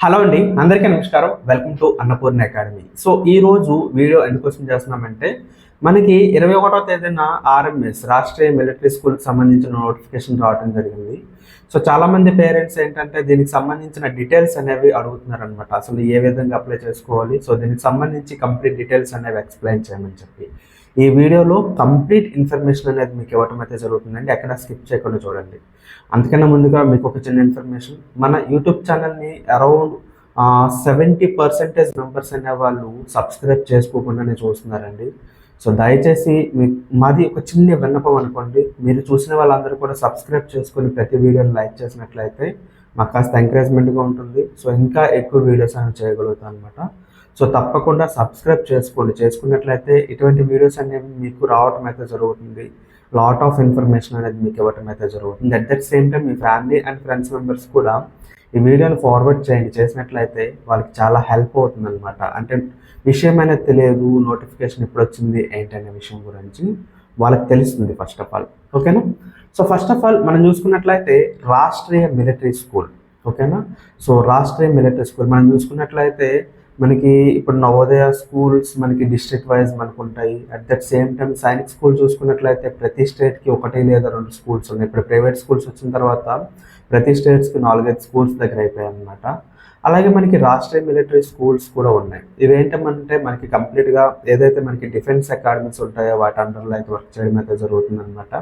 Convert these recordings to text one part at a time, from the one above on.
Hello అండి అందరికీ నమస్కారం. Welcome to Annapurna academy so ఈ రోజు వీడియో ఎందుకోసం చేస్తున్నామంటే మనకి ఇరవై ఒకటో తేదీన ఆర్ఎంఎస్ రాష్ట్రీయ మిలిటరీ స్కూల్కి సంబంధించిన నోటిఫికేషన్ రావడం జరిగింది. సో చాలామంది పేరెంట్స్ ఏంటంటే దీనికి సంబంధించిన డీటెయిల్స్ అనేవి అడుగుతున్నారు అనమాట అసలు ఏ విధంగా అప్లై చేసుకోవాలి? సో దీనికి సంబంధించి కంప్లీట్ డీటెయిల్స్ అనేవి ఎక్స్ప్లెయిన్ చేయమని చెప్పి. ఈ వీడియోలో కంప్లీట్ ఇన్ఫర్మేషన్ అనేది మీకు ఇవ్వటం అయితే జరుగుతుందండి. ఎక్కడ స్కిప్ చేయకుండా చూడండి. అందుకన్నా ముందుగా మీకు ఒక చిన్న ఇన్ఫర్మేషన్. మన యూట్యూబ్ ఛానల్ని అరౌండ్ సెవెంటీ పర్సెంటేజ్ మెంబర్స్ అనే వాళ్ళు సబ్స్క్రైబ్ చేసుకోకుండానే చూస్తున్నారండి. సో దయచేసి మీ మాది ఒక చిన్న విన్నపం అనుకోండి. మీరు చూసిన వాళ్ళందరూ కూడా సబ్స్క్రైబ్ చేసుకొని ప్రతి వీడియోని లైక్ చేసినట్లయితే మాకు కాస్త ఎంకరేజ్మెంట్గా ఉంటుంది. సో ఇంకా ఎక్కువ వీడియోస్ అనేవి చేయగలుగుతాం అనమాట సో తప్పకుండా సబ్స్క్రైబ్ చేసుకోండి. చేసుకున్నట్లయితే ఇటువంటి వీడియోస్ అనేవి మీకు రావటం అయితే జరుగుతుంది. లాట్ ఆఫ్ ఇన్ఫర్మేషన్ అనేది మీకు ఇవ్వటం అయితే జరుగుతుంది. అట్ దట్ సేమ్ టైం మీ ఫ్యామిలీ అండ్ ఫ్రెండ్స్ మెంబర్స్ కూడా ఈ వీడియోని ఫార్వర్డ్ చేయండి. చేసినట్లయితే వాళ్ళకి చాలా హెల్ప్ అవుతుంది అనమాట అంటే విషయం అనేది తెలియదు నోటిఫికేషన్ ఎప్పుడు వచ్చింది ఏంటనే విషయం గురించి వాళ్ళకి తెలుస్తుంది ఫస్ట్ ఆఫ్ ఆల్ ఓకేనా సో ఫస్ట్ ఆఫ్ ఆల్ మనం చూసుకున్నట్లయితే రాష్ట్రీయ మిలిటరీ స్కూల్ ఓకేనా సో రాష్ట్రీయ మిలిటరీ స్కూల్ మనం చూసుకున్నట్లయితే మనకి ఇప్పుడు నవోదయ స్కూల్స్ మనకి డిస్ట్రిక్ట్ వైజ్ మనకు ఉంటాయి. At that same time Sainik school చూసుకున్నట్లయితే ప్రతి స్టేట్కి ఒకటి లేదా రెండు స్కూల్స్ ఉన్నాయి. ఇప్పుడు ప్రైవేట్ స్కూల్స్ వచ్చిన తర్వాత ప్రతి స్టేట్స్కి నాలుగైదు స్కూల్స్ దగ్గర అయిపోయాయి అనమాట అలాగే మనకి రాష్ట్రీయ మిలిటరీ స్కూల్స్ కూడా ఉన్నాయి. ఇవేంటంటే మనకి కంప్లీట్గా ఏదైతే మనకి డిఫెన్స్ అకాడమీస్ ఉంటాయో వాటి అండర్లో అయితే వర్క్ చేయడం అయితే జరుగుతుందన్నమాట.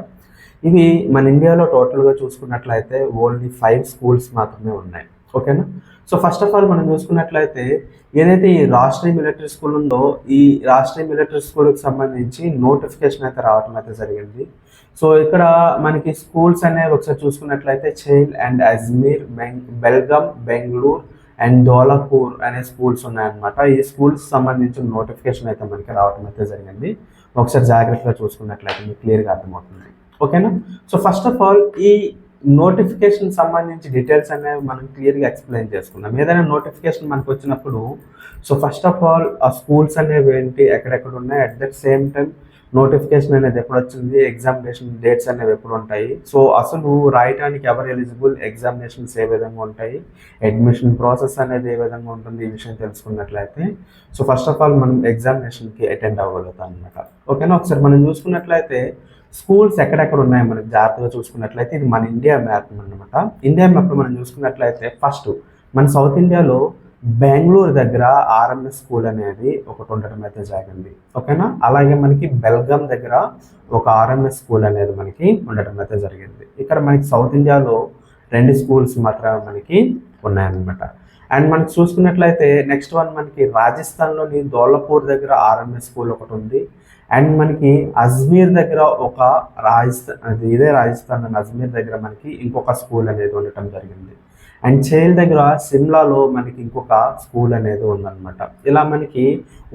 ఇవి మన ఇండియాలో టోటల్గా చూసుకున్నట్లయితే ఓన్లీ ఫైవ్ స్కూల్స్ మాత్రమే ఉన్నాయి. ఓకేనా? సో ఫస్ట్ ఆఫ్ ఆల్ మనం చూసుకున్నట్లయితే ఏదైతే ఈ రాష్ట్రీయ మిలిటరీ స్కూల్ ఉందో ఈ రాష్ట్రీయ మిలిటరీ స్కూల్కి సంబంధించి నోటిఫికేషన్ అయితే రావడం అయితే జరిగింది. సో ఇక్కడ మనకి స్కూల్స్ అనేవి ఒకసారి చూసుకున్నట్లయితే చైల్ అండ్ అజ్మీర్ బెంగ్ బెల్గం బెంగళూరు అండ్ దోలాపూర్ అనే స్కూల్స్ ఉన్నాయన్నమాట. ఈ స్కూల్స్ సంబంధించిన నోటిఫికేషన్ అయితే మనకి రావడం అయితే జరిగింది. ఒకసారి జాగ్రత్తగా చూసుకున్నట్లయితే మీకు క్లియర్గా అర్థమవుతుంది. ఓకేనా? సో ఫస్ట్ ఆఫ్ ఆల్ ఈ నోటిఫికేషన్ సంబంధించి డీటెయిల్స్ అనేవి మనం క్లియర్గా ఎక్స్ప్లెయిన్ చేసుకుందాం. ఏదైనా నోటిఫికేషన్ మనకు వచ్చినప్పుడు సో ఫస్ట్ ఆఫ్ ఆల్ ఆ స్కూల్స్ అనేవి ఏంటి ఎక్కడెక్కడ ఉన్నాయి at that same time notification అనేది ఎప్పుడు వచ్చింది ఎగ్జామినేషన్ డేట్స్ అనేవి ఎప్పుడు ఉంటాయి. సో అసలు రాయటానికి ఎవరు ఎలిజిబుల్ ఎగ్జామినేషన్స్ ఏ విధంగా ఉంటాయి అడ్మిషన్ ప్రాసెస్ అనేది ఏ విధంగా ఉంటుంది ఈ విషయం తెలుసుకున్నట్లయితే సో ఫస్ట్ ఆఫ్ ఆల్ మనం ఎగ్జామినేషన్కి అటెండ్ అవ్వగలుగుతాం అనమాట ఓకేనా ఒకసారి మనం చూసుకున్నట్లయితే స్కూల్స్ ఎక్కడెక్కడ ఉన్నాయి మనకి జాగ్రత్తగా చూసుకున్నట్లయితే ఇది మన ఇండియా మ్యాప్ అనమాట ఇండియా మ్యాప్ మనం చూసుకున్నట్లయితే ఫస్ట్ మన సౌత్ ఇండియాలో బెంగళూరు దగ్గర ఆర్ఎంఎస్ స్కూల్ అనేది ఒకటి ఉండటం అయితే జరిగింది. ఓకేనా? అలాగే మనకి బెల్గాం దగ్గర ఒక ఆర్ఎంఎస్ స్కూల్ అనేది మనకి ఉండటం అయితే జరిగింది. ఇక్కడ మనకి సౌత్ ఇండియాలో రెండు స్కూల్స్ మాత్రమే మనకి ఉన్నాయన్నమాట. అండ్ మనకి చూసుకున్నట్లయితే నెక్స్ట్ వన్ మనకి రాజస్థాన్లోని దోలపూర్ దగ్గర ఆర్ఎంఎస్ స్కూల్ ఒకటి ఉంది. అండ్ మనకి అజ్మీర్ దగ్గర ఒక రాజస్థాన్ అది ఇదే రాజస్థాన్ అండ్ అజ్మీర్ దగ్గర మనకి ఇంకొక స్కూల్ అనేది ఉండటం జరిగింది. అండ్ చైల్ దగ్గర సిమ్లాలో మనకి ఇంకొక స్కూల్ అనేది ఉందన్నమాట. ఇలా మనకి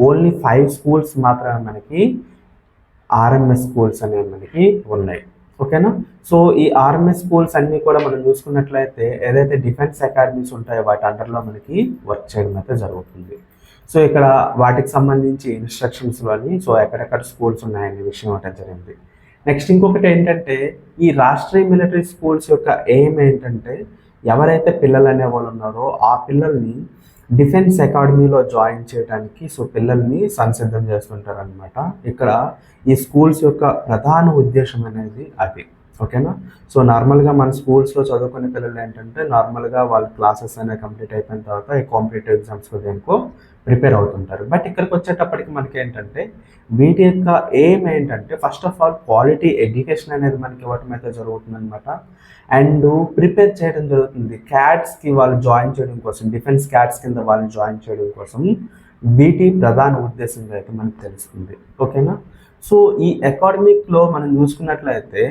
ఓన్లీ ఫైవ్ స్కూల్స్ మాత్రమే మనకి ఆర్ఎంఎస్ స్కూల్స్ అనేవి మనకి ఉన్నాయి. ఓకేనా? సో ఈ ఆర్ఎంఎస్ స్కూల్స్ అన్నీ కూడా మనం చూసుకున్నట్లయితే ఏదైతే డిఫెన్స్ అకాడమీస్ ఉంటాయో వాటి అండర్లో మనకి వర్క్ చేయడం అయితే జరుగుతుంది. సో ఇక్కడ వాటికి సంబంధించి ఇన్స్ట్రక్షన్స్లోని సో ఎక్కడెక్కడ స్కూల్స్ ఉన్నాయనే విషయం ఒకటి జరిగింది. నెక్స్ట్ ఇంకొకటి ఏంటంటే ఈ రాష్ట్రీయ మిలిటరీ స్కూల్స్ యొక్క ఎయిమ్ ఏంటంటే ఎవరైతే పిల్లలు అనేవాళ్ళు ఉన్నారో ఆ పిల్లల్ని డిఫెన్స్ అకాడమీలో జాయిన్ చేయడానికి సో పిల్లల్ని సంసిద్ధం చేస్తుంటారనమాట ఇక్కడ ఈ స్కూల్స్ యొక్క ప్రధాన ఉద్దేశం అనేది అది. ఓకేనా? సో నార్మల్గా మన స్కూల్స్లో చదువుకునే పిల్లలు ఏంటంటే నార్మల్గా వాళ్ళ క్లాసెస్ అనేవి కంప్లీట్ అయిపోయిన తర్వాత ఈ కాంపిటేటివ్ ఎగ్జామ్స్కి దేనికో ప్రిపేర్ అవుతుంటారు. బట్ ఇక్కడికి వచ్చేటప్పటికి మనకి ఏంటంటే వీటి యొక్క ఎయిమ్ ఏంటంటే first of all quality education అనేది మనకి ఇవ్వటం అయితే జరుగుతుంది అనమాట అండ్ ప్రిపేర్ చేయడం జరుగుతుంది. క్యాట్స్కి వాళ్ళు జాయిన్ చేయడం కోసం డిఫెన్స్ క్యాట్స్ కింద వాళ్ళు జాయిన్ చేయడం కోసం వీటి ప్రధాన ఉద్దేశంగా అయితే మనకు తెలుస్తుంది. ఓకేనా? సో ఈ అకాడమిక్లో మనం చూసుకున్నట్లయితే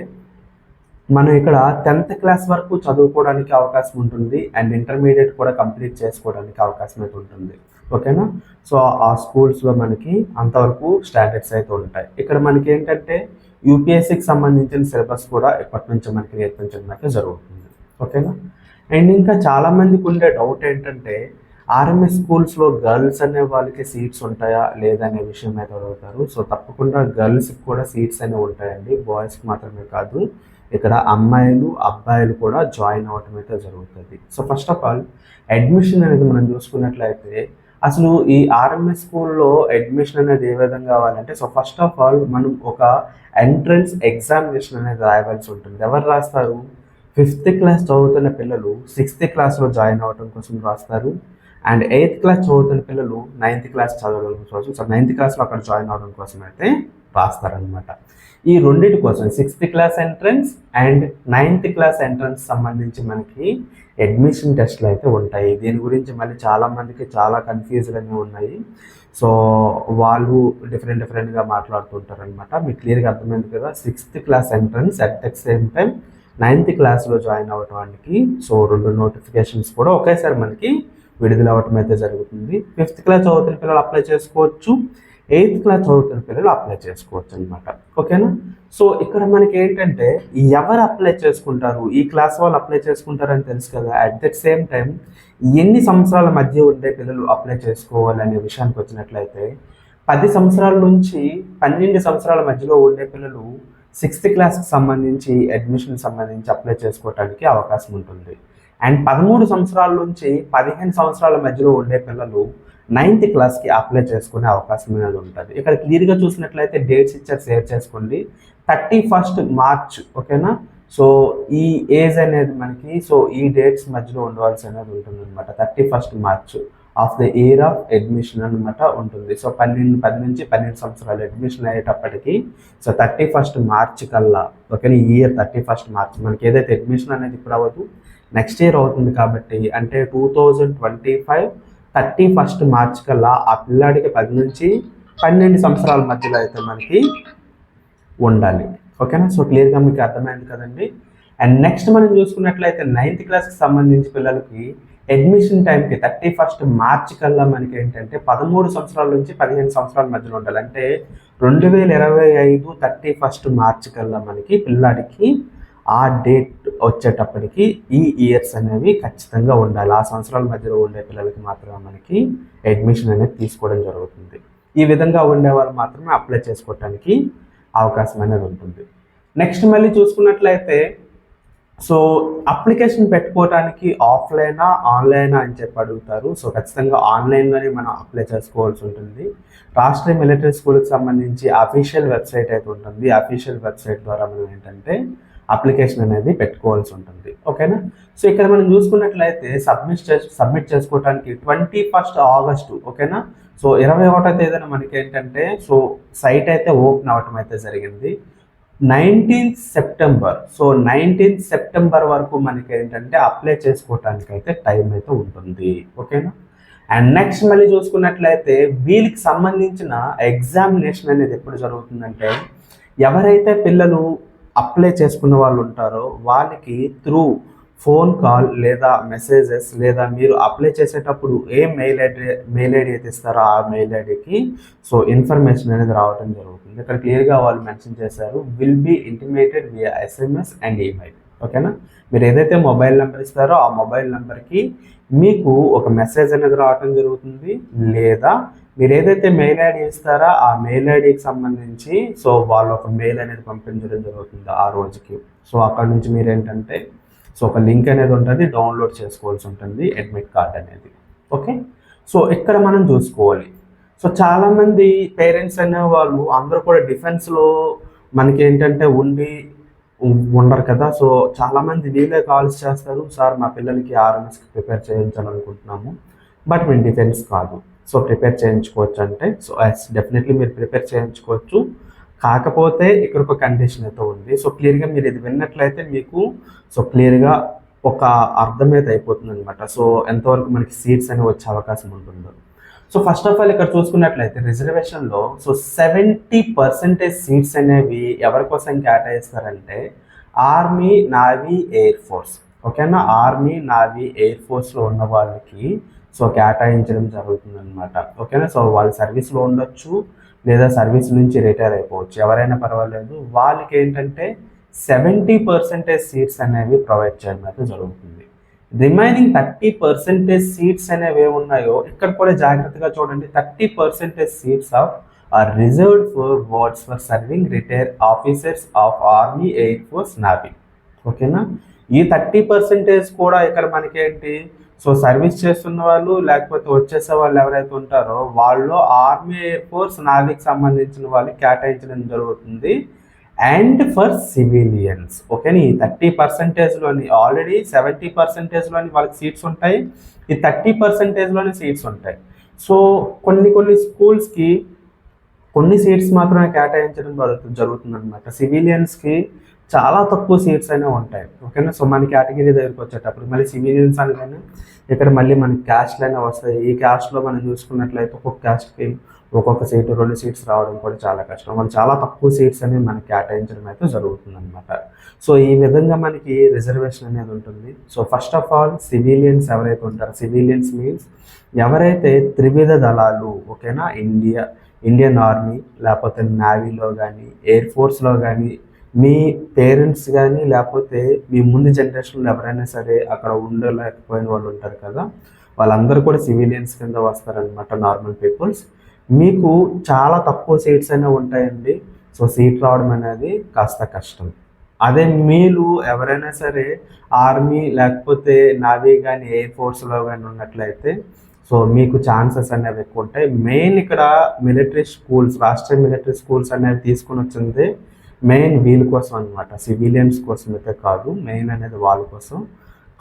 మనం ఇక్కడ టెన్త్ క్లాస్ వరకు చదువుకోవడానికి అవకాశం ఉంటుంది అండ్ ఇంటర్మీడియట్ కూడా కంప్లీట్ చేసుకోవడానికి అవకాశం అయితే ఉంటుంది. ఓకేనా సో ఆ స్కూల్స్లో మనకి అంతవరకు స్టాండర్డ్స్ అయితే ఉంటాయి. ఇక్కడ మనకి ఏంటంటే యూపీఎస్సికి సంబంధించిన సిలబస్ కూడా ఇప్పటి నుంచి మనకి నేర్పించడం అయితే జరుగుతుంది. ఓకేనా అండ్ ఇంకా చాలామందికి ఉండే డౌట్ ఏంటంటే ఆర్ఎంఎస్ స్కూల్స్లో గర్ల్స్ అనే వాళ్ళకి సీట్స్ ఉంటాయా లేదనే విషయం అయితే అడుగుతారు. సో తప్పకుండా గర్ల్స్కి కూడా సీట్స్ అనేవి ఉంటాయండి. బాయ్స్కి మాత్రమే కాదు. ఇక్కడ అమ్మాయిలు అబ్బాయిలు కూడా జాయిన్ అవ్వటం అయితే జరుగుతుంది. So first of all admission అనేది మనం చూసుకున్నట్లయితే అసలు ఈ ఆర్ఎంఎస్ స్కూల్లో అడ్మిషన్ అనేది ఏ విధంగా కావాలంటే సో ఫస్ట్ ఆఫ్ ఆల్ మనం ఒక ఎంట్రన్స్ ఎగ్జామినేషన్ అనేది రాయవలసి ఉంటుంది. ఎవరు రాస్తారు? ఫిఫ్త్ క్లాస్ చదువుతున్న పిల్లలు సిక్స్త్ క్లాస్లో జాయిన్ అవ్వడం కోసం రాస్తారు. అండ్ ఎయిత్ క్లాస్ చదువుతున్న పిల్లలు నైన్త్ క్లాస్ చదవడం కోసం సో నైన్త్ క్లాస్లో అక్కడ జాయిన్ అవ్వడం కోసం అయితే రాస్తారనమాట ఈ రెండింటి కోసం sixth class entrance and ninth class entrance సంబంధించి మనకి అడ్మిషన్ టెస్ట్లు అయితే ఉంటాయి. దీని గురించి మళ్ళీ చాలామందికి చాలా కన్ఫ్యూజ్డ్ అనేవి ఉన్నాయి. సో వాళ్ళు డిఫరెంట్ డిఫరెంట్గా మాట్లాడుతుంటారు అనమాట మీకు క్లియర్గా అర్థమైంది కదా? Sixth class entrance at the same time ninth క్లాస్లో జాయిన్ అవ్వడానికి సో రెండు నోటిఫికేషన్స్ కూడా ఒకేసారి మనకి విడుదల అవటం అయితే జరుగుతుంది. ఫిఫ్త్ క్లాస్ చదువుతున్న పిల్లలు అప్లై చేసుకోవచ్చు. ఎయిత్ క్లాస్ చదువుతున్న పిల్లలు అప్లై చేసుకోవచ్చు అనమాట ఓకేనా? సో ఇక్కడ మనకి ఏంటంటే ఎవరు అప్లై చేసుకుంటారు? ఈ క్లాస్ వాళ్ళు అప్లై చేసుకుంటారని తెలుసు కదా. అట్ ద సేమ్ టైం ఎన్ని సంవత్సరాల మధ్య ఉండే పిల్లలు అప్లై చేసుకోవాలనే విషయానికి వచ్చినట్లయితే పది సంవత్సరాల నుంచి పన్నెండు సంవత్సరాల మధ్యలో ఉండే పిల్లలు సిక్స్త్ క్లాస్కి సంబంధించి అడ్మిషన్ సంబంధించి అప్లై చేసుకోవడానికి అవకాశం ఉంటుంది. అండ్ పదమూడు సంవత్సరాల నుంచి పదిహేను సంవత్సరాల మధ్యలో ఉండే పిల్లలు నైన్త్ క్లాస్కి అప్లై చేసుకునే అవకాశం అనేది ఉంటుంది. ఇక్కడ క్లియర్గా చూసినట్లయితే డేట్స్ ఇచ్చారు సేవ్ చేసుకోండి. థర్టీ ఫస్ట్ మార్చ్ ఓకేనా? సో ఈ ఏజ్ అనేది మనకి సో ఈ డేట్స్ మధ్యలో ఉండవలసి అనేది ఉంటుంది అనమాట thirty first March of the year of admission అనమాట ఉంటుంది. సో పన్నెండు పది నుంచి పన్నెండు సంవత్సరాలు అడ్మిషన్ అయ్యేటప్పటికి సో థర్టీ ఫస్ట్ మార్చ్ కల్లా ఓకేనా? ఈ ఇయర్ థర్టీ ఫస్ట్ మార్చ్ మనకి ఏదైతే అడ్మిషన్ అనేది ఇప్పుడు అవ్వదు నెక్స్ట్ ఇయర్ అవుతుంది కాబట్టి అంటే two thousand twenty five thirty first March కల్లా ఆ పిల్లాడికి పది నుంచి పన్నెండు సంవత్సరాల మధ్యలో అయితే మనకి ఉండాలి. ఓకేనా? సో క్లియర్గా మీకు అర్థమైంది కదండి. అండ్ నెక్స్ట్ మనం చూసుకున్నట్లయితే నైన్త్ క్లాస్కి సంబంధించి పిల్లలకి అడ్మిషన్ టైంకి థర్టీ ఫస్ట్ మార్చ్ కల్లా మనకి ఏంటంటే పదమూడు సంవత్సరాల నుంచి పదిహేను సంవత్సరాల మధ్యలో ఉండాలి. అంటే రెండు వేల ఇరవై ఐదు థర్టీ ఫస్ట్ మార్చ్ కల్లా మనకి పిల్లాడికి ఆ డేట్ వచ్చేటప్పటికి ఈ ఇయర్స్ అనేవి ఖచ్చితంగా ఉండాలి. ఆ సంవత్సరాల మధ్యలో ఉండే పిల్లలకి మాత్రమే మనకి అడ్మిషన్ అనేది తీసుకోవడం జరుగుతుంది. ఈ విధంగా ఉండే వాళ్ళు మాత్రమే అప్లై చేసుకోవటానికి అవకాశం అనేది ఉంటుంది. నెక్స్ట్ మళ్ళీ చూసుకున్నట్లయితే సో అప్లికేషన్ పెట్టుకోవడానికి ఆఫ్లైనా ఆన్లైనా అని చెప్పి అడుగుతారు. సో ఖచ్చితంగా ఆన్లైన్లోనే మనం అప్లై చేసుకోవాల్సి ఉంటుంది. రాష్ట్రీయ మిలిటరీ స్కూల్కి సంబంధించి అఫీషియల్ వెబ్సైట్ అయితే ఉంటుంది. అఫీషియల్ వెబ్సైట్ ద్వారా మనం ఏంటంటే అప్లికేషన్ అనేది పెట్టుకోవాల్సి ఉంటుంది. ఓకేనా? సో ఇక్కడ మనం చూసుకున్నట్లయితే సబ్మిట్ చేసి సబ్మిట్ చేసుకోవడానికి ట్వంటీ ఫస్ట్ ఆగస్టు ఓకేనా? సో ఇరవై ఒకటో తేదీన మనకి ఏంటంటే సో సైట్ అయితే ఓపెన్ అవ్వటం అయితే జరిగింది. Nineteenth September so nineteenth September వరకు మనకి ఏంటంటే అప్లై చేసుకోవటానికి అయితే టైం అయితే ఉంటుంది. ఓకేనా? అండ్ నెక్స్ట్ మళ్ళీ చూసుకున్నట్లయితే వీళ్ళకి సంబంధించిన ఎగ్జామినేషన్ అనేది ఎప్పుడు జరుగుతుందంటే ఎవరైతే పిల్లలు అప్లై చేసుకున్న వాళ్ళు ఉంటారో వాళ్ళకి త్రూ ఫోన్ కాల్ లేదా మెసేజెస్ లేదా మీరు అప్లై చేసేటప్పుడు ఏ మెయిల్ ఐడి మెయిల్ ఐడి అయితే ఇస్తారో ఆ మెయిల్ ఐడికి సో ఇన్ఫర్మేషన్ అనేది రావడం జరుగుతుంది. ఇక్కడ క్లియర్గా వాళ్ళు మెన్షన్ చేశారు will be intimated via SMS and email ఓకేనా? మీరు ఏదైతే మొబైల్ నెంబర్ ఇస్తారో ఆ మొబైల్ నెంబర్కి మీకు ఒక మెసేజ్ అనేది రావడం జరుగుతుంది లేదా మీరు ఏదైతే మెయిల్ ఐడి ఇస్తారో ఆ మెయిల్ ఐడికి సంబంధించి సో వాళ్ళు ఒక మెయిల్ అనేది పంపించడం జరుగుతుంది ఆ రోజుకి. సో అక్కడ నుంచి మీరు ఏంటంటే సో ఒక లింక్ అనేది ఉంటుంది డౌన్లోడ్ చేసుకోవాల్సి ఉంటుంది అడ్మిట్ కార్డ్ అనేది. ఓకే? సో ఇక్కడ మనం చూసుకోవాలి. సో చాలామంది పేరెంట్స్ అనే వాళ్ళు అందరూ కూడా డిఫెన్స్లో మనకి ఏంటంటే ఉండి ఉండరు కదా. సో చాలామంది వీళ్ళే కాల్స్ చేస్తారు సార్ మా పిల్లలకి ఆర్ఎంఎస్కి ప్రిపేర్ చేయించాలనుకుంటున్నాము బట్ మేము డిఫెన్స్ కాదు. సో ప్రిపేర్ చేయించుకోవచ్చు అంటే సో ఎస్ డెఫినెట్లీ మీరు ప్రిపేర్ చేయించుకోవచ్చు. కాకపోతే ఇక్కడ ఒక కండిషన్ అయితే ఉంది. సో క్లియర్గా మీరు ఇది విన్నట్లయితే మీకు సో క్లియర్గా ఒక అర్థం అయితే అయిపోతుంది అనమాట సో ఎంతవరకు మనకి సీట్స్ అనేవి వచ్చే అవకాశం ఉంటుందో. సో ఫస్ట్ ఆఫ్ ఆల్ ఇక్కడ చూసుకున్నట్లయితే రిజర్వేషన్లో సో సెవెంటీ పర్సెంటేజ్ సీట్స్ అనేవి ఎవరి కోసం కేటాయిస్తారంటే ఆర్మీ నావీ ఎయిర్ ఫోర్స్. ఓకేనా? ఆర్మీ నావీ ఎయిర్ ఫోర్స్లో ఉన్న వాళ్ళకి సో కేటాయించడం జరుగుతుంది అనమాట ఓకేనా? సో వాళ్ళు సర్వీస్లో ఉండొచ్చు లేదా సర్వీస్ నుంచి రిటైర్ అయిపోవచ్చు. ఎవరైనా పర్వాలేదు. వాళ్ళకి ఏంటంటే సెవెంటీ పర్సెంటేజ్ సీట్స్ అనేవి ప్రొవైడ్ చేయడం అయితే జరుగుతుంది. రిమైనింగ్ థర్టీ పర్సెంటేజ్ సీట్స్ అనేవి ఉన్నాయో ఇక్కడ కూడా జాగ్రత్తగా చూడండి. Thirty percentage seats of are reserved for wards for serving retire officers of army air force navy. ఓకేనా? ఈ థర్టీ పర్సెంటేజ్ కూడా ఇక్కడ మనకేంటి? సో సర్వీస్ చేస్తున్న వాళ్ళు లేకపోతే వచ్చేసే వాళ్ళు ఎవరైతే ఉంటారో వాళ్ళు ఆర్మీ ఎయిర్ ఫోర్స్ నావీకి సంబంధించిన వాళ్ళు కేటాయించడం జరుగుతుంది. అండ్ ఫర్ సివిలియన్స్ ఓకేని? ఈ థర్టీ పర్సెంటేజ్లోని ఆల్రెడీ సెవెంటీ పర్సెంటేజ్లోని వాళ్ళకి సీట్స్ ఉంటాయి. ఈ థర్టీ పర్సెంటేజ్లోని సీట్స్ ఉంటాయి. సో కొన్ని కొన్ని స్కూల్స్కి కొన్ని సీట్స్ మాత్రమే కేటాయించడం జరుగుతుంది జరుగుతుందన్నమాట. సివిలియన్స్కి చాలా తక్కువ సీట్స్ అయినా ఉంటాయి. ఓకేనా? సో మన కేటగిరీ దగ్గరికి వచ్చేటప్పుడు మళ్ళీ సివిలియన్స్ అనగానే ఇక్కడ మళ్ళీ మనకి క్యాస్ట్లు అయినా వస్తాయి. ఈ క్యాస్ట్లో మనం చూసుకున్నట్లయితే ఒక్కొక్క క్యాస్ట్కి ఒక్కొక్క సీటు రెండు సీట్స్ రావడం కూడా చాలా కష్టం. వాళ్ళు చాలా తక్కువ సీట్స్ అనేవి మనకి కేటాయించడం అయితే జరుగుతుంది అనమాట సో ఈ విధంగా మనకి రిజర్వేషన్ అనేది ఉంటుంది. So first of all civilians ఎవరైతే ఉంటారో సివిలియన్స్ మీన్స్ ఎవరైతే త్రివిధ దళాలు ఓకేనా? ఇండియా ఇండియన్ ఆర్మీ లేకపోతే నావీలో కానీ ఎయిర్ ఫోర్స్లో కానీ మీ పేరెంట్స్ కానీ లేకపోతే మీ ముందు జనరేషన్లో ఎవరైనా సరే అక్కడ ఉండలేకపోయిన వాళ్ళు ఉంటారు కదా వాళ్ళందరూ కూడా సివిలియన్స్ కింద వస్తారనమాట నార్మల్ పీపుల్స్ మీకు చాలా తక్కువ సీట్స్ అయినా ఉంటాయండి. సో సీట్ రావడం అనేది కాస్త కష్టం. అదే మీరు ఎవరైనా సరే ఆర్మీ లేకపోతే నావీ కానీ ఎయిర్ ఫోర్స్లో కానీ ఉన్నట్లయితే సో మీకు ఛాన్సెస్ అనేవి ఎక్కువ ఉంటాయి. మెయిన్ ఇక్కడ military schools Rashtriya military schools అనేవి తీసుకుని వచ్చింది మెయిన్ వీళ్ళ కోసం అనమాట సివిలియన్స్ కోసం అయితే కాదు మెయిన్ అనేది వాళ్ళ కోసం.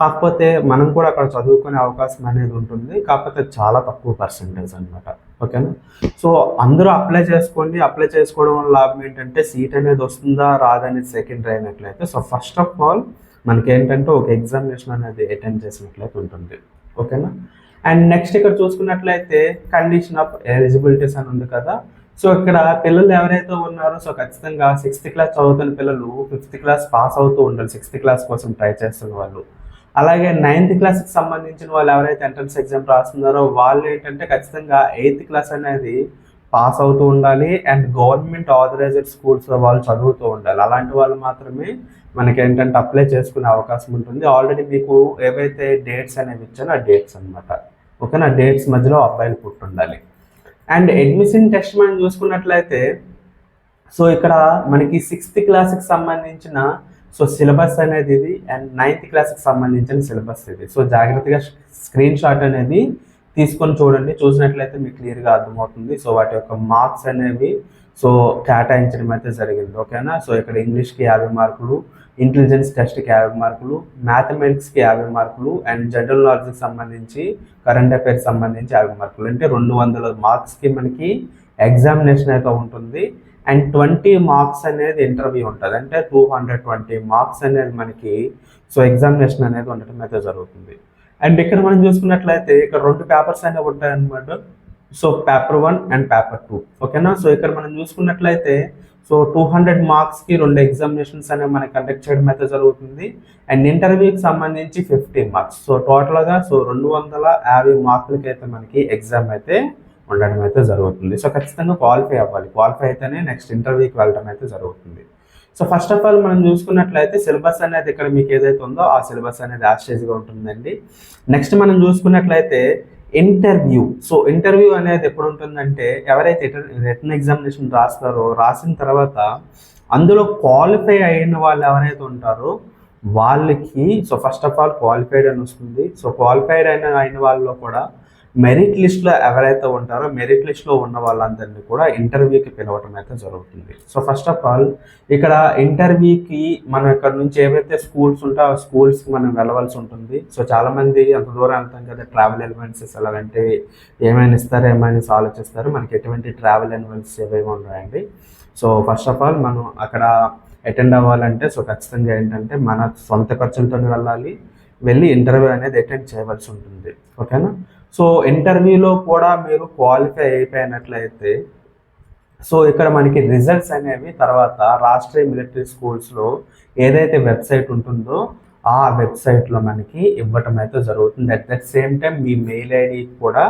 కాకపోతే మనం కూడా అక్కడ చదువుకునే అవకాశం అనేది ఉంటుంది. కాకపోతే చాలా తక్కువ పర్సంటేజ్ అనమాట ఓకేనా సో అందరూ అప్లై చేసుకోండి. అప్లై చేసుకోవడం వల్ల లాభం ఏంటంటే సీట్ అనేది వస్తుందా రాదనేది సెకండరీ అయినట్లయితే సో ఫస్ట్ ఆఫ్ ఆల్ మనకి ఏంటంటే ఒక ఎగ్జామినేషన్ అనేది అటెండ్ చేసినట్లయితే ఉంటుంది. ఓకేనా అండ్ నెక్స్ట్ ఇక్కడ చూసుకున్నట్లయితే కండిషన్ ఆఫ్ ఎలిజిబిలిటీస్ అని ఉంది కదా సో ఇక్కడ పిల్లలు ఎవరైతే ఉన్నారో సో ఖచ్చితంగా సిక్స్త్ క్లాస్ చదువుతున్న పిల్లలు ఫిఫ్త్ క్లాస్ పాస్ అవుతూ ఉండాలి. సిక్స్త్ క్లాస్ కోసం ట్రై చేస్తున్న వాళ్ళు. అలాగే నైన్త్ క్లాస్కి సంబంధించిన వాళ్ళు ఎవరైతే ఎంట్రన్స్ ఎగ్జామ్ రాస్తున్నారో వాళ్ళు ఏంటంటే ఖచ్చితంగా ఎయిత్ క్లాస్ అనేది పాస్ అవుతూ ఉండాలి. అండ్ గవర్నమెంట్ ఆథరైజ్డ్ స్కూల్స్లో వాళ్ళు చదువుతూ ఉండాలి. అలాంటి వాళ్ళు మాత్రమే మనకి ఏంటంటే అప్లై చేసుకునే అవకాశం ఉంటుంది. ఆల్రెడీ మీకు ఏవైతే డేట్స్ అనేవి ఇచ్చానో ఆ డేట్స్ అనమాట ఓకేనా? డేట్స్ మధ్యలో అబ్బాయిలు పుట్టుండాలి. అండ్ అడ్మిషన్ టెస్ట్ మనం చూసుకున్నట్లయితే సో ఇక్కడ మనకి సిక్స్త్ క్లాస్కి సంబంధించిన సో సిలబస్ అనేది ఇది అండ్ నైన్త్ క్లాస్కి సంబంధించిన సిలబస్ ఇది. సో జాగ్రత్తగా స్క్రీన్ షాట్ అనేది తీసుకొని చూడండి. చూసినట్లయితే మీకు క్లియర్గా అర్థమవుతుంది. సో వాటి యొక్క మార్క్స్ అనేవి సో కేటాయించడం అయితే జరిగింది ఓకేనా? సో ఇక్కడ ఇంగ్లీష్కి యాభై మార్కులు ఇంటెలిజెన్స్ టెస్ట్కి యాభై మార్కులు మ్యాథమెటిక్స్కి యాభై మార్కులు అండ్ జనరల్ నాలెడ్జ్కి సంబంధించి కరెంట్ అఫైర్స్ సంబంధించి యాభై మార్కులు. అంటే రెండు వందల మార్క్స్కి మనకి ఎగ్జామినేషన్ అయితే ఉంటుంది. అండ్ ట్వంటీ మార్క్స్ అనేది ఇంటర్వ్యూ ఉంటుంది. అంటే టూ హండ్రెడ్ ట్వంటీ మార్క్స్ అనేది మనకి సో ఎగ్జామినేషన్ అనేది ఉండటం అయితే జరుగుతుంది. అండ్ ఇక్కడ మనం చూసుకున్నట్లయితే ఇక్కడ రెండు పేపర్స్ అనేవి ఉంటాయన్నమాట. So paper one and paper two ఓకేనా సో ఇక్కడ మనం చూసుకున్నట్లయితే సో టూ హండ్రెడ్ మార్క్స్కి రెండు ఎగ్జామినేషన్స్ అనేవి మనకి కండక్ట్ చేయడం అయితే జరుగుతుంది. అండ్ ఇంటర్వ్యూకి సంబంధించి ఫిఫ్టీ మార్క్స్ సో టోటల్గా సో రెండు వందల యాభై మార్కులకి అయితే మనకి ఎగ్జామ్ అయితే ఉండడం అయితే జరుగుతుంది. సో ఖచ్చితంగా క్వాలిఫై అవ్వాలి. క్వాలిఫై అయితేనే నెక్స్ట్ ఇంటర్వ్యూకి వెళ్ళడం అయితే జరుగుతుంది. సో ఫస్ట్ ఆఫ్ ఆల్ మనం చూసుకున్నట్లయితే సిలబస్ అనేది ఇక్కడ మీకు ఏదైతే ఉందో ఆ సిలబస్ అనేది యాస్టేజ్గా ఉంటుందండి. నెక్స్ట్ మనం చూసుకున్నట్లయితే ఇంటర్వ్యూ. సో ఇంటర్వ్యూ అనేది ఎప్పుడు ఉంటుందంటే ఎవరైతే రిటర్న్ ఎగ్జామినేషన్ రాస్తారో రాసిన తర్వాత అందులో క్వాలిఫై అయిన వాళ్ళు ఎవరైతే ఉంటారో వాళ్ళకి so first of all qualified అని వస్తుంది. సో క్వాలిఫైడ్ అయిన అయిన వాళ్ళలో కూడా మెరిట్ లిస్ట్లో ఎవరైతే ఉంటారో మెరిట్ లిస్ట్లో ఉన్న వాళ్ళందరినీ కూడా ఇంటర్వ్యూకి పిలవటం అయితే జరుగుతుంది. సో ఫస్ట్ ఆఫ్ ఆల్ ఇక్కడ ఇంటర్వ్యూకి మనం ఇక్కడ నుంచి ఏవైతే స్కూల్స్ ఉంటే ఆ స్కూల్స్కి మనం వెళ్ళవలసి ఉంటుంది. సో చాలామంది అంత దూరం వెళ్తాం కదా ట్రావెల్ ఎలిమెంట్స్ అలాంటి ఏమైనా ఇస్తారో ఏమైనా ఆలోచిస్తారు మనకి ఎటువంటి ట్రావెల్ ఎలిమెంట్స్ ఏవేమి ఉన్నాయండి. సో ఫస్ట్ ఆఫ్ ఆల్ మనం అక్కడ అటెండ్ అవ్వాలంటే సో ఖచ్చితంగా ఏంటంటే మన సొంత ఖర్చులతో వెళ్ళాలి. వెళ్ళి ఇంటర్వ్యూ అనేది అటెండ్ చేయవలసి ఉంటుంది. ఓకేనా? సో ఇంటర్వ్యూలో కూడా మీరు క్వాలిఫై అయిపోయినట్లయితే సో ఇక్కడ మనకి రిజల్ట్స్ అనేవి తర్వాత రాష్ట్రీయ మిలిటరీ స్కూల్స్లో ఏదైతే వెబ్సైట్ ఉంటుందో ఆ వెబ్సైట్లో మనకి ఇవ్వటం అయితే జరుగుతుంది. అట్ దట్ సేమ్ టైం మీ మెయిల్ ఐడి కూడా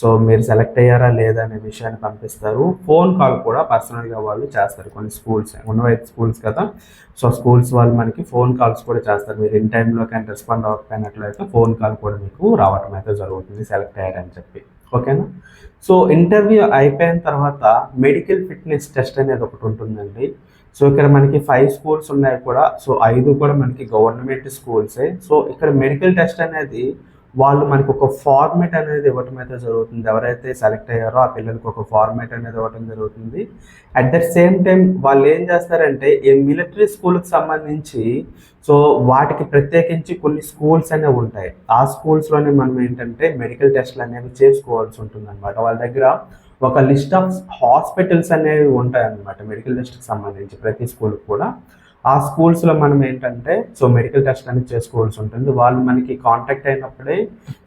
సో మీరు సెలెక్ట్ అయ్యారా లేదా అనే విషయాన్ని పంపిస్తారు. ఫోన్ కాల్ కూడా పర్సనల్గా వాళ్ళు చేస్తారు కొన్ని స్కూల్స్ ఉన్నవైతే స్కూల్స్ కదా. సో స్కూల్స్ వాళ్ళు మనకి ఫోన్ కాల్స్ కూడా చేస్తారు. మీరు ఇన్ టైంలో కానీ రెస్పాండ్ అవ్వకపోయినట్లయితే ఫోన్ కాల్ కూడా మీకు రావటం అయితే జరుగుతుంది సెలెక్ట్ అయ్యారని చెప్పి. ఓకేనా? సో ఇంటర్వ్యూ అయిపోయిన తర్వాత మెడికల్ ఫిట్నెస్ టెస్ట్ అనేది ఒకటి ఉంటుందండి. సో ఇక్కడ మనకి ఫైవ్ స్కూల్స్ ఉన్నాయి కూడా. సో ఐదు కూడా మనకి గవర్నమెంట్ స్కూల్సే సో ఇక్కడ మెడికల్ టెస్ట్ అనేది వాళ్ళు మనకు ఒక ఫార్మేట్ అనేది ఇవ్వటం అయితే జరుగుతుంది. ఎవరైతే సెలెక్ట్ అయ్యారో ఆ పిల్లలకి ఒక ఫార్మేట్ అనేది ఇవ్వటం జరుగుతుంది. అట్ ద సేమ్ టైం వాళ్ళు ఏం చేస్తారంటే ఈ మిలిటరీ స్కూల్కి సంబంధించి సో వాటికి ప్రత్యేకించి కొన్ని స్కూల్స్ అనేవి ఉంటాయి. ఆ స్కూల్స్లోనే మనం ఏంటంటే మెడికల్ టెస్ట్లు అనేవి చేసుకోవాల్సి ఉంటుంది అనమాట వాళ్ళ దగ్గర ఒక లిస్ట్ ఆఫ్ హాస్పిటల్స్ అనేవి ఉంటాయి అన్నమాట మెడికల్ టెస్ట్కి సంబంధించి ప్రతి స్కూల్కి కూడా. ఆ స్కూల్స్లో మనం ఏంటంటే సో మెడికల్ టెస్ట్ అనేది చేసుకోవాల్సి ఉంటుంది. వాళ్ళు మనకి కాంటాక్ట్ అయినప్పుడే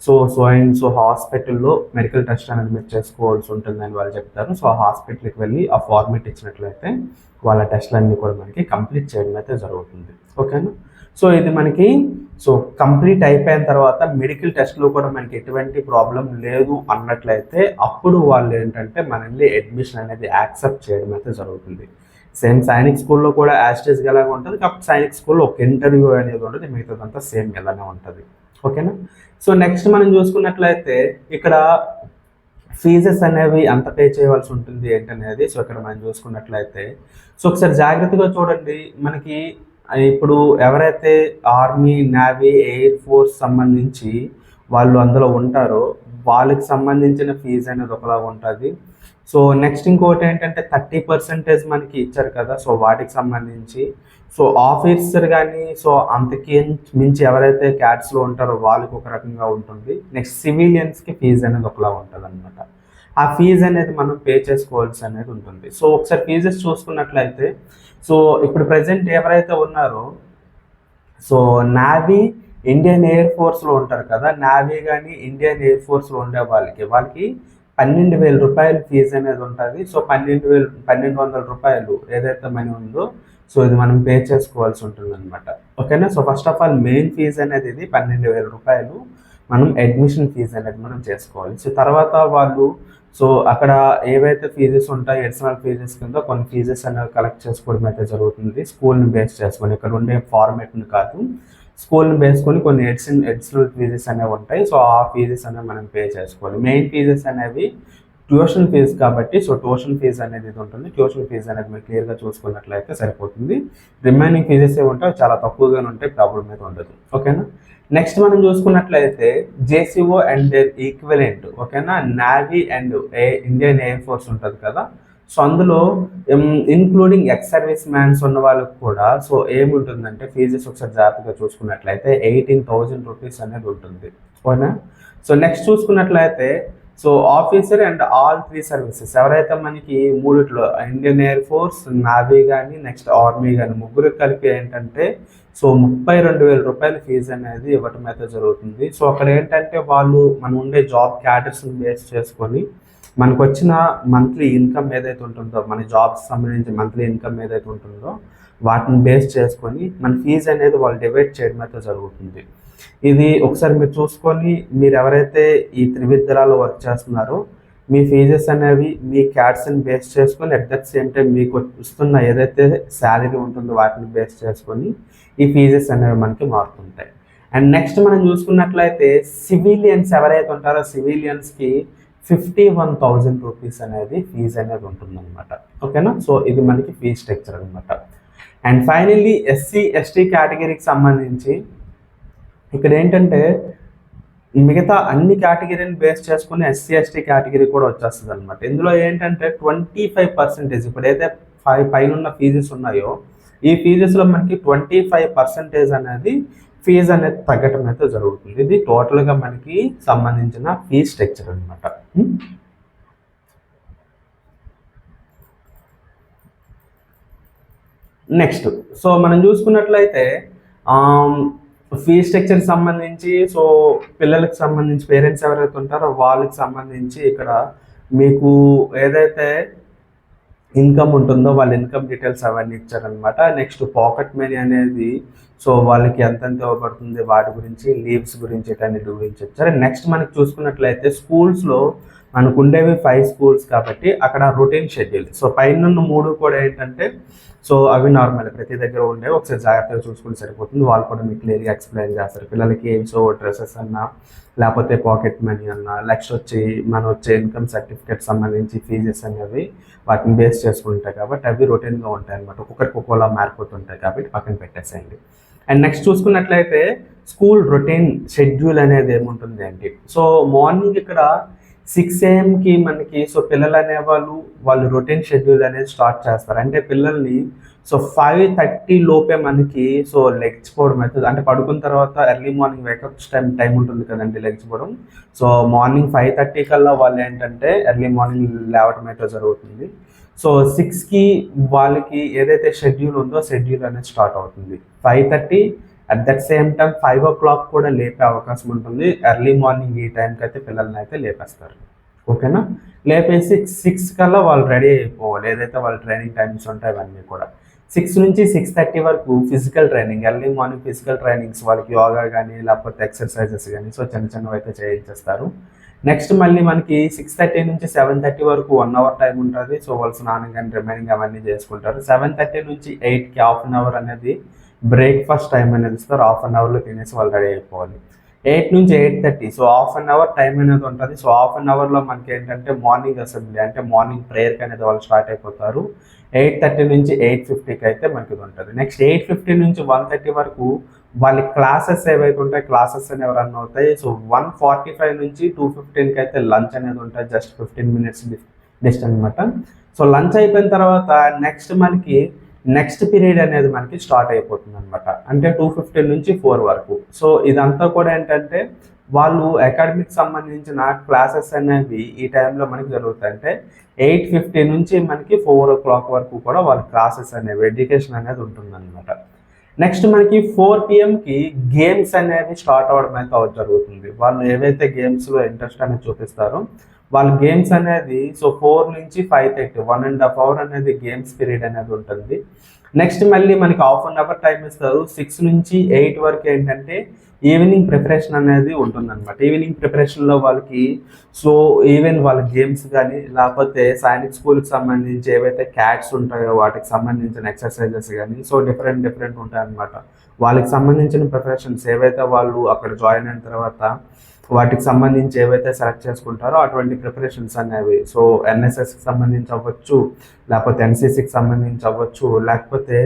సో సో అండ్ సో హాస్పిటల్లో మెడికల్ టెస్ట్ అనేది మీరు చేసుకోవాల్సి ఉంటుంది అని వాళ్ళు చెప్తారు. సో ఆ హాస్పిటల్కి వెళ్ళి ఆ ఫార్మేట్ ఇచ్చినట్లయితే వాళ్ళ టెస్ట్లన్నీ కూడా మనకి కంప్లీట్ చేయడం అయితే జరుగుతుంది. ఓకేనా సో ఇది మనకి సో కంప్లీట్ అయిపోయిన తర్వాత మెడికల్ టెస్ట్లో కూడా మనకి ఎటువంటి ప్రాబ్లం లేదు అన్నట్లయితే అప్పుడు వాళ్ళు ఏంటంటే మనల్ని అడ్మిషన్ అనేది యాక్సెప్ట్ చేయడం అయితే జరుగుతుంది. సేమ్ సైనిక్ స్కూల్లో కూడా యాస్టేజ్ ఎలాగ ఉంటుంది కాకపోతే సైనిక్ స్కూల్లో ఒక ఇంటర్వ్యూ అనేది ఉంటుంది మిగతాదంతా సేమ్ ఎలానే ఉంటుంది. ఓకేనా? సో నెక్స్ట్ మనం చూసుకున్నట్లయితే ఇక్కడ ఫీజెస్ అనేవి అంత పే చేయవలసి ఉంటుంది ఏంటనేది సో ఇక్కడ మనం చూసుకున్నట్లయితే సో ఒకసారి జాగ్రత్తగా చూడండి మనకి ఇప్పుడు ఎవరైతే ఆర్మీ నేవీ ఎయిర్ ఫోర్స్ సంబంధించి వాళ్ళు అందులో ఉంటారో వాళ్ళకి సంబంధించిన ఫీజు అనేది ఒకలా ఉంటుంది. సో నెక్స్ట్ ఇంకోటి ఏంటంటే థర్టీ పర్సెంటేజ్ మనకి ఇచ్చారు కదా సో వాటికి సంబంధించి. సో ఆఫీసర్ కానీ సో అంతకి మించి ఎవరైతే క్యాట్స్లో ఉంటారో వాళ్ళకి ఒక రకంగా ఉంటుంది. నెక్స్ట్ సివిలియన్స్కి ఫీజు అనేది ఒకలా ఉంటుంది అనమాట ఆ ఫీజు అనేది మనం పే చేసుకోవాల్సి అనేది ఉంటుంది. సో ఒకసారి ఫీజెస్ చూసుకున్నట్లయితే సో ఇప్పుడు ప్రజెంట్ ఎవరైతే ఉన్నారో సో నావీ ఇండియన్ ఎయిర్ ఫోర్స్లో ఉంటారు కదా నావీ కానీ ఇండియన్ ఎయిర్ ఫోర్స్లో ఉండే వాళ్ళకి వాళ్ళకి పన్నెండు వేల రూపాయలు ఫీజు అనేది ఉంటుంది. సో పన్నెండు వేలు పన్నెండు వందల రూపాయలు ఏదైతే మనీ ఉందో సో ఇది మనం పే చేసుకోవాల్సి ఉంటుంది అనమాట ఓకేనా so first of all main fee అనేది ఇది పన్నెండు వేల రూపాయలు మనం అడ్మిషన్ ఫీజు అనేది మనం చేసుకోవాలి. సో తర్వాత వాళ్ళు సో అక్కడ ఏవైతే ఫీజెస్ ఉంటాయో ఎడిషనల్ ఫీజెస్ కింద కొన్ని ఫీజెస్ అనేవి కలెక్ట్ చేసుకోవడం అయితే జరుగుతుంది. స్కూల్ని బేస్ చేసుకొని ఇక్కడ ఉండే ఫార్మేట్ని కాదు. స్కూల్ని వేసుకొని కొన్ని హెడ్స్ ఎడిషనల్ ఫీజెస్ అనేవి ఉంటాయి. సో ఆ ఫీజెస్ అనేవి మనం పే చేసుకోవాలి. మెయిన్ ఫీజెస్ అనేవి ట్యూషన్ ఫీజు కాబట్టి సో ట్యూషన్ ఫీజు అనేది ఇది ఉంటుంది? ట్యూషన్ ఫీజు అనేది మీరు క్లియర్గా చూసుకున్నట్లయితే సరిపోతుంది. రిమైనింగ్ ఫీజెస్ ఏ ఉంటాయి చాలా తక్కువగానే ఉంటాయి. ప్రాబ్లం అయితే ఉండదు. ఓకేనా? నెక్స్ట్ మనం చూసుకున్నట్లయితే జేసీఓ అండ్ దేర్ ఈక్వలెంట్ ఓకేనా? Navy and A Indian air force ఉంటుంది కదా? సో అందులో ఇన్క్లూడింగ్ ఎక్స్ సర్వీస్ మ్యాన్స్ ఉన్న వాళ్ళకి కూడా సో ఏముంటుందంటే ఫీజెస్ ఒకసారి జాగ్రత్తగా చూసుకున్నట్లయితే ఎయిటీన్ థౌజండ్ రూపీస్ అనేది ఉంటుంది. ఓనా సో నెక్స్ట్ చూసుకున్నట్లయితే so officer and all three services ఎవరైతే మనకి మూడిట్లో ఇండియన్ ఎయిర్ ఫోర్స్ నావీ కానీ నెక్స్ట్ ఆర్మీ కానీ ముగ్గురు కలిపి ఏంటంటే సో ముప్పై రెండు వేల రూపాయల ఫీజు అనేది ఇవ్వటం అయితే జరుగుతుంది. సో అక్కడ ఏంటంటే వాళ్ళు మనం ఉండే జాబ్ క్యాటర్స్ని బేస్ చేసుకొని మనకు వచ్చిన మంత్లీ ఇన్కమ్ ఏదైతే ఉంటుందో మన జాబ్స్ సంబంధించి మంత్లీ ఇన్కమ్ ఏదైతే ఉంటుందో వాటిని బేస్ చేసుకొని మన ఫీజు అనేది వాళ్ళు డివైడ్ చేయడం అయితే జరుగుతుంది. ఇది ఒకసారి మీరు చూసుకొని మీరు ఎవరైతే ఈ త్రివిద్యలలో వర్క్ చేస్తున్నారో మీ ఫీజెస్ అనేవి మీ క్యాట్స్ని బేస్ చేసుకొని అట్ దట్ సేమ్ టైం మీకు వస్తున్న ఏదైతే శాలరీ ఉంటుందో వాటిని బేస్ చేసుకొని ఈ ఫీజెస్ అనేవి మనకి మారుతుంటాయి. అండ్ నెక్స్ట్ మనం చూసుకున్నట్లయితే సివిలియన్స్ ఎవరైతే ఉంటారో సివిలియన్స్కి ఫిఫ్టీ వన్ థౌజండ్ రూపీస్ అనేది ఫీజ్ అనేది ఉంటుందన్నమాట. ఓకేనా? సో ఇది మనకి ఫీజ్ స్ట్రక్చర్ అనమాట అండ్ ఫైనల్లీ ఎస్సీ ఎస్టీ కేటగిరీకి సంబంధించి ఇక్కడ ఏంటంటే మిగతా అన్ని కేటగిరీని బేస్ చేసుకుని ఎస్సీ ఎస్టీ కేటగిరీ కూడా వచ్చేస్తుంది అనమాట ఇందులో ఏంటంటే ట్వంటీ ఫైవ్ పర్సెంటేజ్ ఇప్పుడు ఫైవ్ పైన ఫీజెస్ ఉన్నాయో ఈ ఫీజెస్లో మనకి ట్వంటీ ఫైవ్ పర్సెంటేజ్ అనేది ఫీజు అనేది తగ్గటం అయితే జరుగుతుంది. ఇది టోటల్గా మనకి సంబంధించిన ఫీజ్ స్ట్రక్చర్ అనమాట నెక్స్ట్ సో మనం చూసుకున్నట్లయితే ఫీ స్ట్రక్చర్ సంబంధించి సో పిల్లలకు సంబంధించి పేరెంట్స్ ఎవరైతే ఉంటారో వాళ్ళకి సంబంధించి ఇక్కడ మీకు ఏదైతే ఇన్కమ్ ఉంటుందో వాళ్ళ ఇన్కమ్ డీటెయిల్స్ అవన్నీ ఇచ్చారనమాట. నెక్స్ట్ పాకెట్ మనీ అనేది సో వాళ్ళకి ఎంతెంత ఇవ్వబడుతుంది వాటి గురించి లీవ్స్ గురించి వీటన్నిటి గురించి ఇచ్చారు. నెక్స్ట్ మనకి చూసుకున్నట్లయితే స్కూల్స్లో మనకు ఉండేవి ఫైవ్ స్కూల్స్ కాబట్టి అక్కడ రొటీన్ షెడ్యూల్ సో పైన మూడు కూడా ఏంటంటే సో అవి నార్మల్ ప్రతి దగ్గర ఉండే ఒకసారి జాగ్రత్తగా చూసుకుంటే సరిపోతుంది. వాళ్ళు కూడా మీకు క్లియర్గా ఎక్స్ప్లెయిన్ చేస్తారు. పిల్లలకి ఏం సో డ్రెస్సెస్ అన్నా లేకపోతే పాకెట్ మనీ అన్నా నెక్స్ట్ వచ్చి మన వచ్చే ఇన్కమ్ సర్టిఫికేట్ సంబంధించి ఫీజెస్ అనేవి వాటిని బేస్ చేసుకుంటాయి కాబట్టి అవి రొటీన్గా ఉంటాయి అనమాట ఒక్కొక్కరికి ఒక్కోలా మారిపోతుంటాయి కాబట్టి పక్కన పెట్టేసేయండి. అండ్ నెక్స్ట్ చూసుకున్నట్లయితే స్కూల్ రొటీన్ షెడ్యూల్ అనేది ఏముంటుంది ఏంటి సో మార్నింగ్ ఇక్కడ సిక్స్ ఏఎంకి మనకి సో పిల్లలు అనేవాళ్ళు వాళ్ళు రొటీన్ షెడ్యూల్ అనేది స్టార్ట్ చేస్తారు. అంటే పిల్లల్ని సో ఫైవ్ థర్టీ లోపే మనకి సో లెగ్చిపోవడం అవుతుంది అంటే పడుకున్న తర్వాత early morning wake up time time ఉంటుంది కదండి లెగ్చిపోవడం సో మార్నింగ్ ఫైవ్ థర్టీ కల్లా వాళ్ళు ఏంటంటే ఎర్లీ మార్నింగ్ లేవటం అయితే జరుగుతుంది. సో సిక్స్కి వాళ్ళకి ఏదైతే షెడ్యూల్ ఉందో షెడ్యూల్ అనేది స్టార్ట్ అవుతుంది. Five thirty at that same time five o'clock కూడా లేపే అవకాశం ఉంటుంది. ఎర్లీ మార్నింగ్ ఈ టైంకి అయితే పిల్లల్ని అయితే లేపేస్తారు ఓకేనా లేపేసి సిక్స్ కల్లా వాళ్ళు రెడీ అయిపోవాలి. ఏదైతే వాళ్ళ ట్రైనింగ్ టైమ్స్ ఉంటాయి అవన్నీ కూడా. సిక్స్ నుంచి సిక్స్ థర్టీ వరకు physical training early morning physical trainings వాళ్ళకి యోగా కానీ లేకపోతే ఎక్సర్సైజెస్ కానీ సో చిన్న చిన్నవి అయితే చేయించేస్తారు. నెక్స్ట్ మళ్ళీ మనకి సిక్స్ థర్టీ నుంచి సెవెన్ థర్టీ వరకు వన్ అవర్ టైం ఉంటుంది. సో వాళ్ళు స్నానం కానీ రిమైనింగ్ అవన్నీ చేసుకుంటారు. సెవెన్ థర్టీ నుంచి ఎయిట్కి హాఫ్ అన్ అవర్ అనేది బ్రేక్ఫాస్ట్ టైం అనేది ఇస్తారు. హాఫ్ అన్ అవర్లో తినేసి వాళ్ళు రెడీ అయిపోవాలి. ఎయిట్ నుంచి eight thirty. So half an hour time అనేది ఉంటుంది. సో హాఫ్ అన్ అవర్లో మనకి ఏంటంటే మార్నింగ్ అసెంబ్లీ అంటే మార్నింగ్ ప్రేయర్కి అనేది వాళ్ళు స్టార్ట్ అయిపోతారు. ఎయిట్ థర్టీ నుంచి ఎయిట్ ఫిఫ్టీకి అయితే మనకి ఇది ఉంటుంది. నెక్స్ట్ ఎయిట్ ఫిఫ్టీ నుంచి వన్ థర్టీ వరకు వాళ్ళ క్లాసెస్ ఏవైతే ఉంటాయి క్లాసెస్ అనేవి రన్ అవుతాయి. సో వన్ ఫార్టీ ఫైవ్ నుంచి టూ ఫిఫ్టీన్కి అయితే లంచ్ అనేది ఉంటుంది. జస్ట్ ఫిఫ్టీన్ మినిట్స్ డిస్ట్ అనమాట. సో లంచ్ అయిపోయిన తర్వాత నెక్స్ట్ మనకి నెక్స్ట్ పీరియడ్ అనేది మనకి స్టార్ట్ అయిపోతుంది అనమాట అంటే టూ ఫిఫ్టీన్ నుంచి ఫోర్ వరకు. సో ఇదంతా కూడా ఏంటంటే వాళ్ళు అకాడమిక్ సంబంధించిన క్లాసెస్ అనేవి ఈ టైంలో మనకి జరుగుతాయి అంటే ఎయిట్ ఫిఫ్టీ నుంచి మనకి ఫోర్ ఓ క్లాక్ వరకు కూడా వాళ్ళ క్లాసెస్ అనేవి ఎడ్యుకేషన్ అనేది ఉంటుందన్నమాట. నెక్స్ట్ మనకి ఫోర్ పిఎంకి గేమ్స్ అనేవి స్టార్ట్ అవ్వడం అయితే జరుగుతుంది. వాళ్ళు ఏవైతే గేమ్స్లో ఇంట్రెస్ట్ అనేది చూపిస్తారో వాళ్ళ గేమ్స్ అనేది సో ఫోర్ నుంచి five thirty one and half hour అనేది గేమ్స్ పీరియడ్ అనేది ఉంటుంది. నెక్స్ట్ మళ్ళీ మనకి హాఫ్ అన్ అవర్ టైం ఇస్తారు. సిక్స్ నుంచి ఎయిట్ వరకు ఏంటంటే ఈవినింగ్ ప్రిపరేషన్ అనేది ఉంటుందన్నమాట. ఈవినింగ్ ప్రిపరేషన్లో వాళ్ళకి సో ఈవెన్ వాళ్ళ గేమ్స్ కానీ లేకపోతే సైనిక్ స్కూల్కి సంబంధించి ఏవైతే క్యాట్స్ ఉంటాయో వాటికి సంబంధించిన ఎక్సర్సైజెస్ కానీ సో డిఫరెంట్ డిఫరెంట్ ఉంటాయన్నమాట. వాళ్ళకి సంబంధించిన ప్రిపరేషన్స్ ఏవైతే వాళ్ళు అక్కడ జాయిన్ అయిన తర్వాత వాటికి సంబంధించి ఏవైతే సెలెక్ట్ చేసుకుంటారో అటువంటి ప్రిపరేషన్స్ అనేవి సో ఎన్ఎస్ఎస్కి సంబంధించి అవ్వచ్చు లేకపోతే ఎన్సీసీకి సంబంధించి అవ్వచ్చు లేకపోతే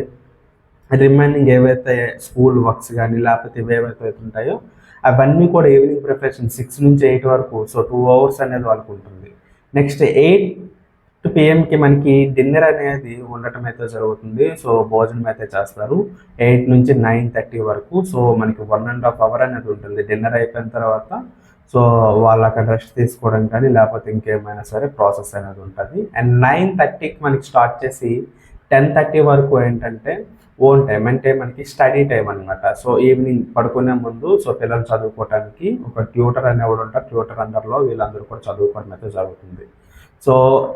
రిమైనింగ్ ఏవైతే స్కూల్ వర్క్స్ కానీ లేకపోతే ఏవైతే ఉంటాయో అవన్నీ కూడా ఈవినింగ్ ప్రిపరేషన్ సిక్స్ నుంచి ఎయిట్ వరకు. సో టూ అవర్స్ అనేది వాళ్ళకు ఉంటుంది. నెక్స్ట్ ఎయిట్ పిఎంకి మనకి డిన్నర్ అనేది ఉండటం అయితే జరుగుతుంది. సో భోజనం అయితే చేస్తారు. ఎయిట్ నుంచి నైన్ థర్టీ వరకు. సో మనకి వన్ అండ్ హాఫ్ అవర్ అనేది ఉంటుంది. డిన్నర్ అయిపోయిన తర్వాత. సో వాళ్ళు అక్కడ రెస్ట్ తీసుకోవడం కానీ లేకపోతే ఇంకేమైనా సరే ప్రాసెస్ అనేది ఉంటుంది. అండ్ నైన్ థర్టీకి మనకి స్టార్ట్ చేసి టెన్ థర్టీ వరకు ఏంటంటే ఓన్ టైం అంటే మనకి స్టడీ టైం అనమాట సో ఈవినింగ్ పడుకునే ముందు సో పిల్లలు చదువుకోవడానికి ఒక ట్యూటర్ అనేవాడు ఉంటారు ట్యూటర్ అండర్లో వీళ్ళందరూ కూడా చదువుకోవడం అయితే జరుగుతుంది. సో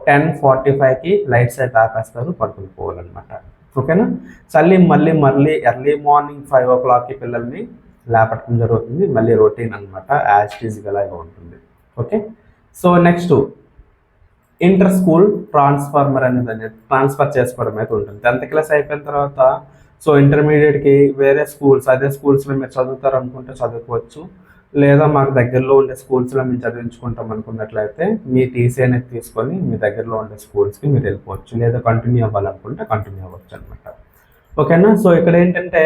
టెన్ ఫార్టీ ఫైవ్కి లైట్స్ అయితే ఆపేస్తారు పడుకుని పోవాలన్నమాట. ఓకేనా? చల్లి మళ్ళీ మళ్ళీ ఎర్లీ మార్నింగ్ ఫైవ్ ఓ క్లాక్కి పిల్లల్ని లేపటం జరుగుతుంది. మళ్ళీ రొటీన్ అనమాట యాజ్ ఈజీగా ఉంటుంది. Okay? So next inter school transformer అనేది ట్రాన్స్ఫర్ చేసుకోవడం అయితే ఉంటుంది. టెన్త్ క్లాస్ అయిపోయిన తర్వాత సో ఇంటర్మీడియట్కి వేరే స్కూల్స్ అదే స్కూల్స్లో మీరు చదువుతారు అనుకుంటే చదువుకోవచ్చు. లేదా మాకు దగ్గరలో ఉండే స్కూల్స్లో మేము చదివించుకుంటాం అనుకున్నట్లయితే మీ టీసీ అనేది తీసుకొని మీ దగ్గరలో ఉండే స్కూల్స్కి మీరు వెళ్ళిపోవచ్చు. లేదా కంటిన్యూ అవ్వాలనుకుంటే కంటిన్యూ అవ్వచ్చు అనమాట ఓకేనా? సో ఇక్కడ ఏంటంటే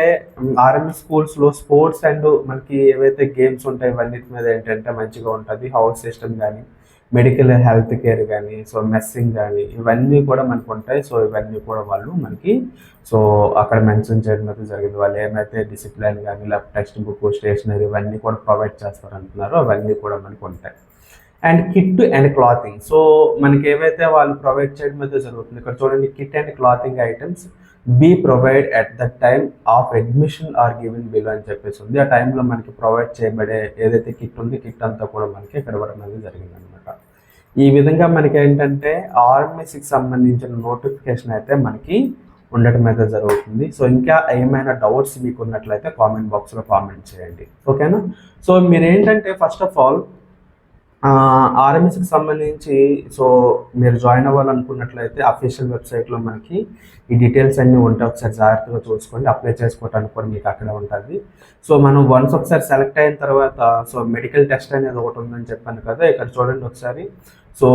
ఆర్ఎంఈ స్కూల్స్లో స్పోర్ట్స్ అండ్ మనకి ఏవైతే గేమ్స్ ఉంటాయి ఇవన్నిటి మీద ఏంటంటే మంచిగా ఉంటుంది. హౌస్ సిస్టమ్ కానీ మెడికల్ హెల్త్ కేర్ కానీ సో మెస్సింగ్ కానీ ఇవన్నీ కూడా మనకు ఉంటాయి. సో ఇవన్నీ కూడా వాళ్ళు మనకి సో అక్కడ మెన్షన్ చేయడం అయితే జరిగింది. వాళ్ళు ఏమైతే డిసిప్లిన్ కానీ లేకపోతే టెక్స్ట్ బుక్ స్టేషనరీ ఇవన్నీ కూడా ప్రొవైడ్ చేస్తారు అంటున్నారో అవన్నీ కూడా మనకు ఉంటాయి. And kit and clothing so మనకి ఏవైతే వాళ్ళు ప్రొవైడ్ చేయడం అయితే జరుగుతుంది ఇక్కడ చూడండి kit and clothing items be provide at the time of admission are given bill అని చెప్పేసి ఉంది. ఆ టైంలో మనకి ప్రొవైడ్ చేయబడే ఏదైతే కిట్ ఉంది కిట్ అంతా కూడా మనకి ఇక్కడ ఇవ్వడం అనేది జరిగింది అనమాట ఈ విధంగా మనకి ఏంటంటే ఆర్మీసీకి సంబంధించిన నోటిఫికేషన్ అయితే మనకి ఉండటం అయితే జరుగుతుంది. సో ఇంకా ఏమైనా డౌట్స్ మీకు ఉన్నట్లయితే కామెంట్ బాక్స్లో కామెంట్ చేయండి. ఓకేనా సో మీరు ఏంటంటే ఫస్ట్ ఆఫ్ ఆల్ ఆర్ఎంఎస్కి సంబంధించి సో మీరు జాయిన్ అవ్వాలనుకున్నట్లయితే అఫీషియల్ వెబ్సైట్లో మనకి ఈ డీటెయిల్స్ అన్నీ ఉంటాయి. ఒకసారి జాగ్రత్తగా చూసుకోండి. అప్లై చేసుకోవడానికి కూడా మీకు అక్కడ ఉంటుంది. సో మనం వన్స్ ఒకసారి సెలెక్ట్ అయిన తర్వాత సో మెడికల్ టెస్ట్ అనేది ఒకటి ఉందని చెప్పాను కదా. ఇక్కడ చూడండి ఒకసారి. సో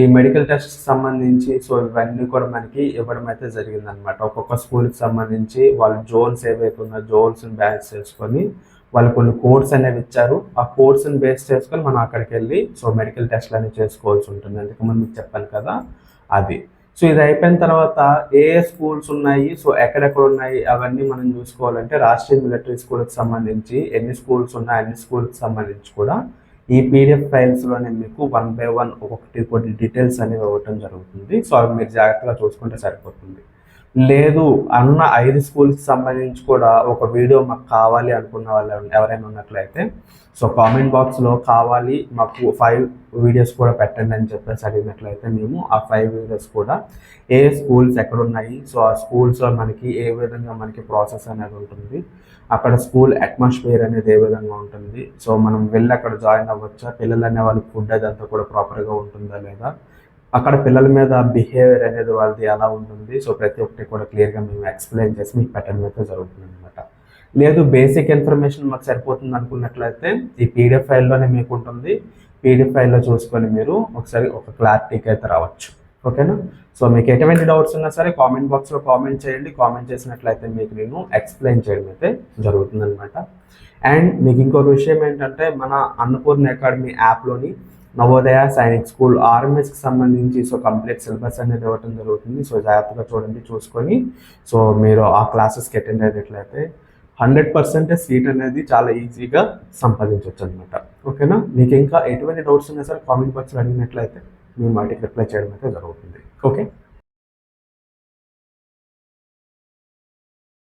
ఈ మెడికల్ టెస్ట్ సంబంధించి సో ఇవన్నీ కూడా మనకి ఇవ్వడం అయితే జరిగిందనమాట ఒక్కొక్క స్కూల్కి సంబంధించి వాళ్ళ జోన్స్ ఏవైతే ఉన్నాయో జోన్స్ని బ్యాలెన్స్ చేసుకొని వాళ్ళు కొన్ని కోడ్స్ అనేవి ఇచ్చారు. ఆ కోడ్స్ని బేస్ చేసుకొని మనం అక్కడికి వెళ్ళి సో మెడికల్ టెస్ట్లు అనేవి చేసుకోవాల్సి ఉంటుంది. అందుకని మీకు చెప్పాను కదా అది. సో ఇది అయిపోయిన తర్వాత ఏ ఏ స్కూల్స్ ఉన్నాయి? సో ఎక్కడెక్కడ ఉన్నాయి? అవన్నీ మనం చూసుకోవాలంటే రాష్ట్రీయ మిలిటరీ స్కూల్కి సంబంధించి ఎన్ని స్కూల్స్ ఉన్నాయి? అన్ని స్కూల్కి సంబంధించి కూడా ఈ పీడిఎఫ్ ఫైల్స్లోనే మీకు వన్ బై వన్ ఒక్కొక్కటి కొన్ని డీటెయిల్స్ అనేవి ఇవ్వటం జరుగుతుంది. సో అవి మీరు జాగ్రత్తగా చూసుకుంటే సరిపోతుంది. లేదు అన్న ఐదు స్కూల్కి సంబంధించి కూడా ఒక వీడియో మాకు కావాలి అనుకున్న వాళ్ళు ఎవరైనా ఉన్నట్లయితే సో కామెంట్ బాక్స్లో కావాలి మాకు ఫైవ్ వీడియోస్ కూడా పెట్టండి అని చెప్పేసి అడిగినట్లయితే మేము ఆ ఫైవ్ వీడియోస్ కూడా ఏ స్కూల్స్ ఎక్కడ ఉన్నాయి సో ఆ స్కూల్స్లో మనకి ఏ విధంగా మనకి ప్రాసెస్ అనేది ఉంటుంది అక్కడ స్కూల్ అట్మాస్ఫియర్ అనేది ఏ విధంగా ఉంటుంది సో మనం వెళ్ళి అక్కడ జాయిన్ అవ్వచ్చా పిల్లలు అనే వాళ్ళకి ఫుడ్ అదంతా కూడా ప్రాపర్గా ఉంటుందా లేదా అక్కడ పిల్లల మీద బిహేవియర్ అనేది వాళ్ళది ఎలా ఉంటుంది? సో ప్రతి ఒక్కటి కూడా క్లియర్గా మేము ఎక్స్ప్లెయిన్ చేసి మీకు పెట్టడం అయితే జరుగుతుంది అనమాట లేదు బేసిక్ ఇన్ఫర్మేషన్ మాకు సరిపోతుంది అనుకున్నట్లయితే ఈ పీడిఎఫ్ ఫైల్లోనే మీకు ఉంటుంది. పీడిఎఫ్ ఫైల్లో చూసుకొని మీరు ఒకసారి ఒక క్లారిటీకి అయితే రావచ్చు. ఓకేనా సో మీకు ఎటువంటి డౌట్స్ ఉన్నా సరే కామెంట్ బాక్స్లో కామెంట్ చేయండి. కామెంట్ చేసినట్లయితే మీకు నేను ఎక్స్ప్లెయిన్ చేయడం అయితే జరుగుతుంది అనమాట అండ్ మీకు ఇంకొక విషయం ఏంటంటే మన అన్నపూర్ణ అకాడమీ యాప్లోని నవోదయ సైనిక్ స్కూల్ ఆర్ఎంఎస్కి సంబంధించి సో కంప్లీట్ సిలబస్ అనేది ఇవ్వటం జరుగుతుంది. సో జాగ్రత్తగా చూడండి చూసుకొని. సో మీరు ఆ క్లాసెస్కి అటెండ్ అయినట్లయితే హండ్రెడ్ పర్సెంట్ సీట్ అనేది చాలా ఈజీగా సంపాదించవచ్చు అనమాట ఓకేనా? మీకు ఇంకా ఎటువంటి డౌట్స్ ఉన్నా సరే కామెంట్ బాక్స్లో అడిగినట్లయితే మేము వాటికి రిప్లై చేయడం అయితే జరుగుతుంది. ఓకే?